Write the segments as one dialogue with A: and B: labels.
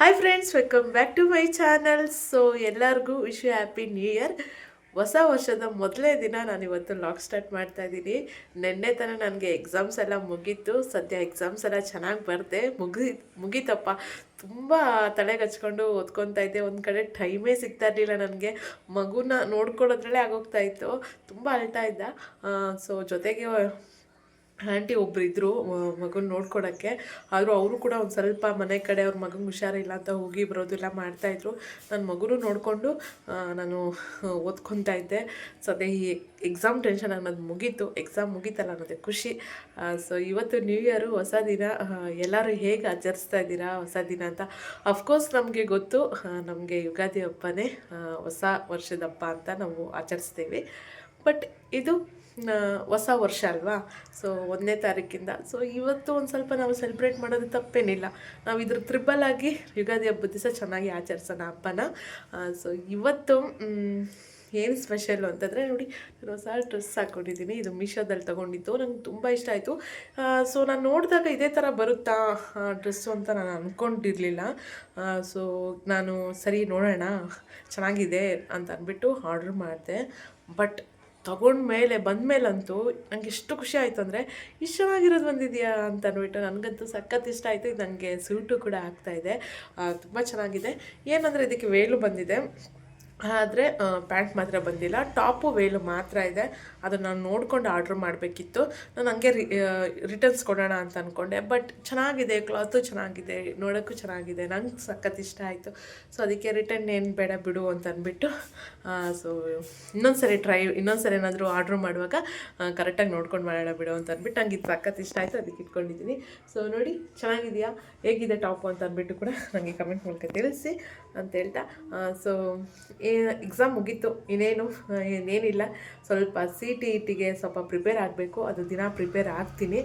A: Hi friends welcome back to my channel so ಎಲ್ಲರಿಗೂ wish you happy new year ಹೊಸ ವರ್ಷದ ಮೊದಲನೇ ದಿನ ನಾನು ಇವತ್ತು ಲಾಗ್ ಸ್ಟಾರ್ಟ್ ಮಾಡ್ತಾ ಇದ್ದೀನಿ. ನಿನ್ನೆ ತನ ನನಗೆ ಎಕ್ಸಾಮ್ಸ್ ಎಲ್ಲ ಮುಗೀತು. ಸದ್ಯ ಎಕ್ಸಾಮ್ಸ್ ಎಲ್ಲ ಚೆನ್ನಾಗಿ ಬರ್ತೇ ಮುಗಿ ಮುಗೀತಪ್ಪ. ತುಂಬ ತಲೆಗೆ ಹಚ್ಕೊಂಡು ಓದ್ಕೊತಾ ಇದ್ದೆ. ಒಂದು ಕಡೆ ಟೈಮೇ ಸಿಗ್ತಾ ಇರಲಿಲ್ಲ ನನಗೆ. ಮಗುನ ನೋಡ್ಕೊಳ್ಳೋದ್ರಲ್ಲೇ ಆಗೋಗ್ತಾ ಇತ್ತು. ತುಂಬ ಅಳ್ತಾ ಇದ್ದ. ಸೊ ಜೊತೆಗೆ ಆಂಟಿ ಒಬ್ರು ಇದ್ದರು ಮಗನ ನೋಡ್ಕೊಳಕ್ಕೆ. ಆದರೂ ಅವರು ಕೂಡ ಒಂದು ಸ್ವಲ್ಪ ಮನೆ ಕಡೆ ಅವ್ರ ಮಗಂಗೆ ಹುಷಾರಿಲ್ಲ ಅಂತ ಹೋಗಿ ಬರೋದೆಲ್ಲ ಮಾಡ್ತಾಯಿದ್ರು ನನ್ನ ಮಗುನೂ ನೋಡಿಕೊಂಡು ನಾನು ಓದ್ಕೊತಾ ಇದ್ದೆ. ಸದ್ಯ ಈ ಎಕ್ಸಾಮ್ ಟೆನ್ಷನ್ ಅನ್ನೋದು ಮುಗೀತು. ಎಕ್ಸಾಮ್ ಮುಗೀತಲ್ಲ ಅನ್ನೋದೇ ಖುಷಿ. ಸೊ ಇವತ್ತು ನ್ಯೂ ಇಯರು ಹೊಸ ದಿನ ಎಲ್ಲರೂ ಹೇಗೆ ಆಚರಿಸ್ತಾ ಇದ್ದೀರಾ ಹೊಸ ದಿನ ಅಂತ? ಅಫ್ಕೋರ್ಸ್ ನಮಗೆ ಗೊತ್ತು ನಮಗೆ ಯುಗಾದಿ ಹಬ್ಬನೇ ಹೊಸ ವರ್ಷದ ಹಬ್ಬ ಅಂತ ನಾವು ಆಚರಿಸ್ತೇವೆ. ಬಟ್ ಇದು ಹೊಸ ವರ್ಷ ಅಲ್ವಾ? ಸೊ ಒಂದನೇ ತಾರೀಕಿಂದ. ಸೊ ಇವತ್ತು ಒಂದು ಸ್ವಲ್ಪ ನಾವು ಸೆಲೆಬ್ರೇಟ್ ಮಾಡೋದು ತಪ್ಪೇನಿಲ್ಲ. ನಾವು ಇದ್ರ ತ್ರಿಬಲ್ ಆಗಿ ಯುಗಾದಿ ಹಬ್ಬದ ದಿವಸ ಚೆನ್ನಾಗಿ ಆಚರಿಸೋಣ ಹಬ್ಬನ. ಸೊ ಇವತ್ತು ಏನು ಸ್ಪೆಷಲ್ಲು ಅಂತಂದರೆ ನೋಡಿ, ನಾನು ಹೊಸ ಡ್ರೆಸ್ ಹಾಕ್ಕೊಂಡಿದ್ದೀನಿ ಇದು ಮೀಶೋದಲ್ಲಿ ತೊಗೊಂಡಿದ್ದು. ನಂಗೆ ತುಂಬ ಇಷ್ಟ ಆಯಿತು. ಸೊ ನಾನು ನೋಡಿದಾಗ ಇದೇ ಥರ ಬರುತ್ತಾ ಡ್ರೆಸ್ಸು ಅಂತ ನಾನು ಅಂದ್ಕೊಂಡಿರಲಿಲ್ಲ ಸೊ ನಾನು ಸರಿ ನೋಡೋಣ, ಚೆನ್ನಾಗಿದೆ ಅಂತ ಅಂದ್ಬಿಟ್ಟು ಆರ್ಡ್ರ್ ಮಾಡಿದೆ. ಬಟ್ ತಗೊಂಡ್ಮೇಲೆ ಬಂದಮೇಲಂತೂ ನಂಗೆ ಎಷ್ಟು ಖುಷಿ ಆಯಿತು ಅಂದರೆ, ಇಷ್ಟು ಚೆನ್ನಾಗಿರೋದು ಬಂದಿದೆಯಾ? ಅಂತ ಅಂದ್ಬಿಟ್ಟು ನನಗಂತೂ ಸಖತ್ ಇಷ್ಟ ಆಯಿತು. ಇದು ನನಗೆ ಸೂಟು ಕೂಡ ಆಗ್ತಾಯಿದೆ ತುಂಬ ಚೆನ್ನಾಗಿದೆ. ಏನಂದರೆ, ಇದಕ್ಕೆ ವೇಲು ಬಂದಿದೆ. ಆದರೆ ಪ್ಯಾಂಟ್ ಮಾತ್ರ ಬಂದಿಲ್ಲ. ಟಾಪು, ವೇಲು ಮಾತ್ರ ಇದೆ. ಅದನ್ನು ನಾನು ನೋಡ್ಕೊಂಡು ಆರ್ಡ್ರ್ ಮಾಡಬೇಕಿತ್ತು. ನಾನು ಹಂಗೆ ರಿ ರಿಟರ್ನ್ಸ್ ಕೊಡೋಣ ಅಂತ ಅಂದ್ಕೊಂಡೆ ಬಟ್ ಚೆನ್ನಾಗಿದೆ ಕ್ಲಾತು ಚೆನ್ನಾಗಿದೆ, ನೋಡೋಕ್ಕೂ ಚೆನ್ನಾಗಿದೆ. ನಂಗೆ ಸಖತ್ ಇಷ್ಟ ಆಯಿತು. ಸೊ ಅದಕ್ಕೆ ರಿಟರ್ನ್ ಏನು ಬೇಡ ಬಿಡು ಅಂತ ಅಂದ್ಬಿಟ್ಟು ಸೊ ಇನ್ನೊಂದು ಸರಿ ಟ್ರೈ ಇನ್ನೊಂದು ಸರಿ ಏನಾದರೂ ಆರ್ಡ್ರ್ ಮಾಡುವಾಗ ಕರೆಕ್ಟಾಗಿ ನೋಡ್ಕೊಂಡು ಮಾಡೋಣ ಬಿಡು ಅಂತ ಅಂದ್ಬಿಟ್ಟು ನಂಗೆ ಇದು ಸಖತ್ ಇಷ್ಟ ಆಯಿತು. ಅದಕ್ಕೆ ಇಟ್ಕೊಂಡಿದ್ದೀನಿ ಸೊ ನೋಡಿ, ಚೆನ್ನಾಗಿದೆಯಾ? ಹೇಗಿದೆ ಟಾಪು ಅಂತ ಅಂದ್ಬಿಟ್ಟು ಕೂಡ ನನಗೆ ಕಮೆಂಟ್ ಮೂಲಕ ತಿಳಿಸಿ ಅಂತ ಹೇಳ್ತಾ ಸೊ ಎಕ್ಸಾಮ್ ಮುಗೀತು. ಇನ್ನೇನು? ಇನ್ನೇನಿಲ್ಲ. ಸ್ವಲ್ಪ ಸಿ ಟಿ ಇಟಿಗೆ ಸ್ವಲ್ಪ ಪ್ರಿಪೇರ್ ಆಗಬೇಕು. ಅದು ದಿನ ಪ್ರಿಪೇರ್ ಆಗ್ತೀನಿ.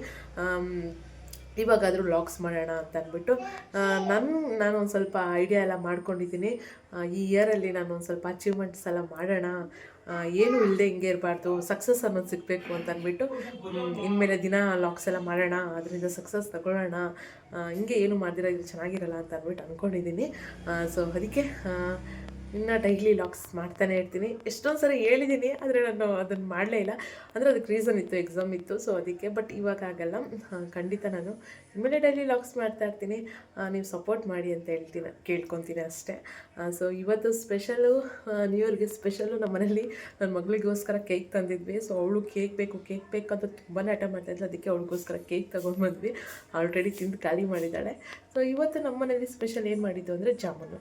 A: ಇವಾಗಾದರೂ ಲಾಕ್ಸ್ ಮಾಡೋಣ ಅಂತ ಅಂದ್ಬಿಟ್ಟು. ನಾನು ಒಂದು ಸ್ವಲ್ಪ ಐಡಿಯಾ ಎಲ್ಲ ಮಾಡ್ಕೊಂಡಿದ್ದೀನಿ. ಈ ಇಯರಲ್ಲಿ ನಾನು ಒಂದು ಸ್ವಲ್ಪ ಅಚೀವ್ಮೆಂಟ್ಸ್ ಎಲ್ಲ ಮಾಡೋಣ. ಏನು ಇಲ್ಲದೆ ಹಿಂಗೆ ಇರಬಾರ್ದು. ಸಕ್ಸಸ್ ಅನ್ನೋದು ಸಿಗಬೇಕು ಅಂತ ಅಂದ್ಬಿಟ್ಟು. ಇನ್ಮೇಲೆ ದಿನ ಲಾಕ್ಸ್ ಎಲ್ಲ ಮಾಡೋಣ. ಅದರಿಂದ ಸಕ್ಸಸ್ ತಗೊಳ್ಳೋಣ. ಹಿಂಗೆ ಏನು ಮಾಡ್ದಿರ, ಇದು ಚೆನ್ನಾಗಿರಲ್ಲ ಅಂತ ಅಂದ್ಬಿಟ್ಟು ಅಂದ್ಕೊಂಡಿದ್ದೀನಿ ಸೊ ಅದಕ್ಕೆ ಇನ್ನು ಡೈಲಿ ಲಾಗ್ಸ್ ಮಾಡ್ತಾನೆ ಇರ್ತೀನಿ. ಎಷ್ಟೊಂದು ಸರಿ ಹೇಳಿದ್ದೀನಿ ಆದರೆ ನಾನು ಅದನ್ನು ಮಾಡಲೇ ಇಲ್ಲ. ಅಂದರೆ ಅದಕ್ಕೆ ರೀಸನ್ ಇತ್ತು ಎಕ್ಸಾಮ್ ಇತ್ತು ಸೊ ಅದಕ್ಕೆ ಬಟ್ ಇವಾಗ ಆಗಲ್ಲ. ಖಂಡಿತ ನಾನು ಇನ್ಮೇಲೆ ಡೈಲಿ ಲಾಗ್ಸ್ ಮಾಡ್ತಾ ಇರ್ತೀನಿ. ನೀವು ಸಪೋರ್ಟ್ ಮಾಡಿ ಅಂತ ಹೇಳ್ತೀನಿ, ಕೇಳ್ಕೊತೀನಿ ಅಷ್ಟೇ. ಸೊ ಇವತ್ತು ಸ್ಪೆಷಲು ನ್ಯೂ ಇಯರ್ಗೆ ಸ್ಪೆಷಲು ನಮ್ಮ ಮನೇಲಿ ನನ್ನ ಮಗಳಿಗೋಸ್ಕರ ಕೇಕ್ ತಂದಿದ್ವಿ. ಸೊ ಅವಳು ಕೇಕ್ ಬೇಕು ಕೇಕ್ ಬೇಕು ಅಂತ ತುಂಬಾ ಹಠ ಮಾಡ್ತಾಯಿದ್ಲು ಅದಕ್ಕೆ ಅವಳಿಗೋಸ್ಕರ ಕೇಕ್ ತೊಗೊಂಡು ಬಂದ್ವಿ. ಆಲ್ರೆಡಿ ತಿಂದು ಖಾಲಿ ಮಾಡಿದ್ದಾಳೆ. ಸೊ ಇವತ್ತು ನಮ್ಮ ಮನೇಲಿ ಸ್ಪೆಷಲ್ ಏನು ಮಾಡಿದ್ದು ಅಂದರೆ ಜಾಮೂನು.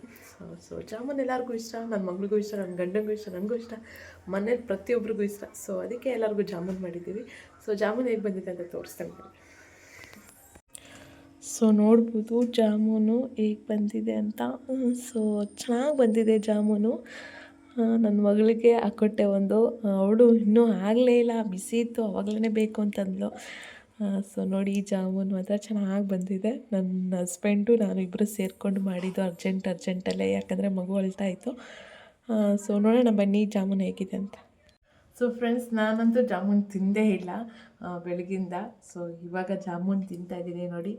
A: ಸೊ ಜಾಮೂನ್ ಎಲ್ಲರಿಗೂ ಇಷ್ಟ ನನ್ನ ಮಗಳಿಗೂ ಇಷ್ಟ ನನ್ನ ಗಂಡನಿಗೂ ಇಷ್ಟ, ನನಗೂ ಇಷ್ಟ, ಮನೇಲಿ ಪ್ರತಿಯೊಬ್ಬರಿಗೂ ಇಷ್ಟ. ಸೊ ಅದಕ್ಕೆ ಎಲ್ಲರಿಗೂ ಜಾಮೂನ್ ಮಾಡಿದ್ದೀವಿ. ಸೊ ಜಾಮೂನ್ ಹೇಗೆ ಬಂದಿದೆ ಅಂತ ತೋರಿಸ್ತೇನೆ. ಸೊ ನೋಡ್ಬೋದು ಜಾಮೂನು ಹೇಗೆ ಬಂದಿದೆ ಅಂತ. ಸೊ ಚೆನ್ನಾಗಿ ಬಂದಿದೆ ಜಾಮೂನು. ನನ್ನ ಮಗಳಿಗೆ ಹಾಕ್ಕೊಟ್ಟೆ ಒಂದು. ಅವಳು ಇನ್ನೂ ಆಗಲೇ ಇಲ್ಲ, ಬಿಸಿ ಇತ್ತು ಅವಾಗಲೇ ಬೇಕು ಅಂತಂದ್ಲು. ಸೊ ನೋಡಿ, ಈ ಜಾಮೂನ್ ಮಾತ್ರ ಚೆನ್ನಾಗಿ ಬಂದಿದೆ. ನನ್ನ ಹಸ್ಬೆಂಡು ನಾನು ಇಬ್ಬರು ಸೇರಿಕೊಂಡು ಮಾಡಿದ್ದು ಅರ್ಜೆಂಟ್ ಅರ್ಜೆಂಟಲ್ಲೇ ಯಾಕಂದರೆ ಮಗು ಅಳ್ತಾ ಇತ್ತು ಸೊ ನೋಡೋಣ, ಬನ್ನಿ ಜಾಮೂನ್ ಹೇಗಿದೆ ಅಂತ. ಸೊ ಫ್ರೆಂಡ್ಸ್ ನಾನಂತೂ ಜಾಮೂನ್ ತಿಂದೇ ಇಲ್ಲ ಬೆಳಗಿಂದ. ಸೊ ಇವಾಗ ಜಾಮೂನ್ ತಿಂತಾ ಇದ್ದೀನಿ ನೋಡಿ.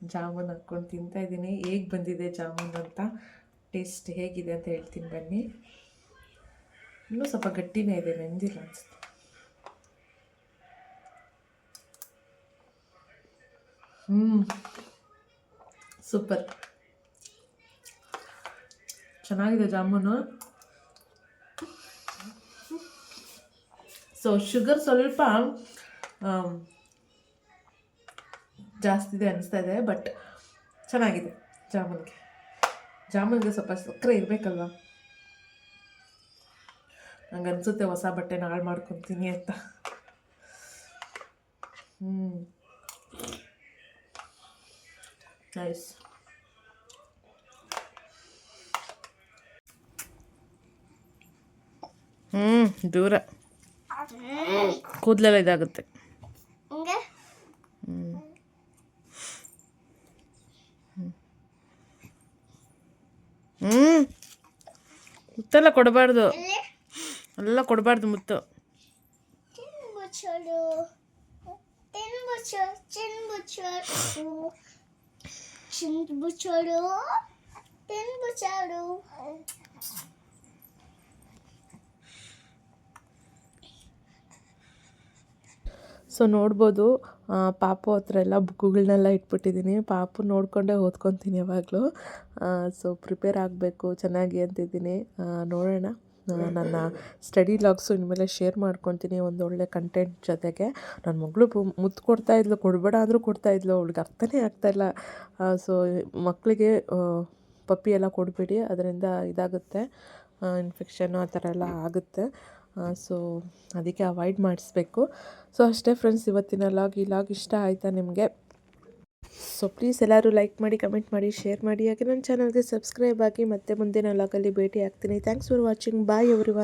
A: ಜಾಮೂನ್ ಹಾಕ್ಕೊಂಡು ತಿಂತಾ ಇದ್ದೀನಿ. ಹೇಗೆ ಬಂದಿದೆ ಜಾಮೂನ್ ಅಂತ? ಟೇಸ್ಟ್ ಹೇಗಿದೆ ಅಂತ ಹೇಳ್ತೀನಿ ಬನ್ನಿ. ಇನ್ನೂ ಸ್ವಲ್ಪ ಗಟ್ಟಿನೇ ಇದೆ, ನೆಂದಿಲ್ಲ ಅನಿಸುತ್ತೆ. ಹ್ಞೂ ಸೂಪರ್. ಚೆನ್ನಾಗಿದೆ ಜಾಮೂನು. ಸೊ ಶುಗರ್ ಸ್ವಲ್ಪ ಜಾಸ್ತಿ ಇದೆ ಅನಿಸ್ತಾ ಇದೆ ಬಟ್ ಚೆನ್ನಾಗಿದೆ ಜಾಮೂನ್ಗೆ. ಜಾಮೂನ್ಗೆ ಸ್ವಲ್ಪ ಸಕ್ಕರೆ ಇರಬೇಕಲ್ವ? ನಂಗೆ ಅನಿಸುತ್ತೆ ಹೊಸ ಬಟ್ಟೆನ ಹಾಳು ಮಾಡ್ಕೊತೀನಿ ಅಂತ. ಹ್ಞೂ ನೈಸ್ ಹ್ಞೂ ದೂರ ಕೂದಲೆಲ್ಲ ಇದಾಗುತ್ತೆ
B: ಹ್ಮ್
A: ಹ್ಞೂ ಮುತ್ತೆಲ್ಲ ಕೊಡಬಾರ್ದು. ಎಲ್ಲ? ಕೊಡಬಾರ್ದು ಮುತ್ತು.
B: ಚಿನ್ಬುಚ್ಚೋಡು ತಿನ್ಬಿಸಾಡು
A: ಸೊ ನೋಡ್ಬೋದು ಪಾಪು ಹತ್ರ ಎಲ್ಲ ಬುಕ್ಕುಗಳನ್ನೆಲ್ಲ ಇಟ್ಬಿಟ್ಟಿದ್ದೀನಿ. ಪಾಪು ನೋಡಿಕೊಂಡೇ ಓದ್ಕೊತೀನಿ ಯಾವಾಗಲೂ. ಸೊ ಪ್ರಿಪೇರ್ ಆಗಬೇಕು, ಚೆನ್ನಾಗಿ ಅಂತಿದ್ದೀನಿ. ನೋಡೋಣ. ನನ್ನ ಸ್ಟಡಿ ಲಾಗ್ಸು ಇನ್ಮೇಲೆ ಶೇರ್ ಮಾಡ್ಕೊತೀನಿ ಒಂದು ಒಳ್ಳೆ ಕಂಟೆಂಟ್ ಜೊತೆಗೆ. ನನ್ನ ಮಗಳು ಮುತ್ತು ಕೊಡ್ತಾ ಇದ್ಲು, ಕೊಡಬೇಡ ಅಂದರೂ ಕೊಡ್ತಾ ಇದ್ಲು, ಅವಳಿಗೆ ಅರ್ಥನೇ ಆಗ್ತಾಯಿಲ್ಲ ಸೊ ಮಕ್ಕಳಿಗೆ ಪಪ್ಪಿ ಎಲ್ಲ ಕೊಡಬೇಡಿ, ಅದರಿಂದ ಇದಾಗುತ್ತೆ. ಇನ್ಫೆಕ್ಷನ್ನು ಆ ಥರ ಎಲ್ಲ ಆಗುತ್ತೆ. ಸೊ ಅದಕ್ಕೆ ಅವಾಯ್ಡ್ ಮಾಡಿಸ್ಬೇಕು. ಸೊ ಅಷ್ಟೇ ಫ್ರೆಂಡ್ಸ್ ಇವತ್ತಿನ ಲಾಗ್ ಈ ಲಾಗ್ ಇಷ್ಟ ಆಯಿತಾ ನಿಮಗೆ? ಸೊ ಪ್ಲೀಸ್ ಎಲ್ಲರೂ ಲೈಕ್ ಮಾಡಿ ಕಮೆಂಟ್ ಮಾಡಿ ಶೇರ್ ಮಾಡಿ. ಹಾಗೆ ನನ್ನ ಚಾನಲ್ಗೆ ಸಬ್ಸ್ಕ್ರೈಬ್ ಆಗಿ ಮತ್ತೆ ಮುಂದಿನ ಲಾಗಲ್ಲಿ ಭೇಟಿ ಆಗ್ತೀನಿ. Thanks for watching bye every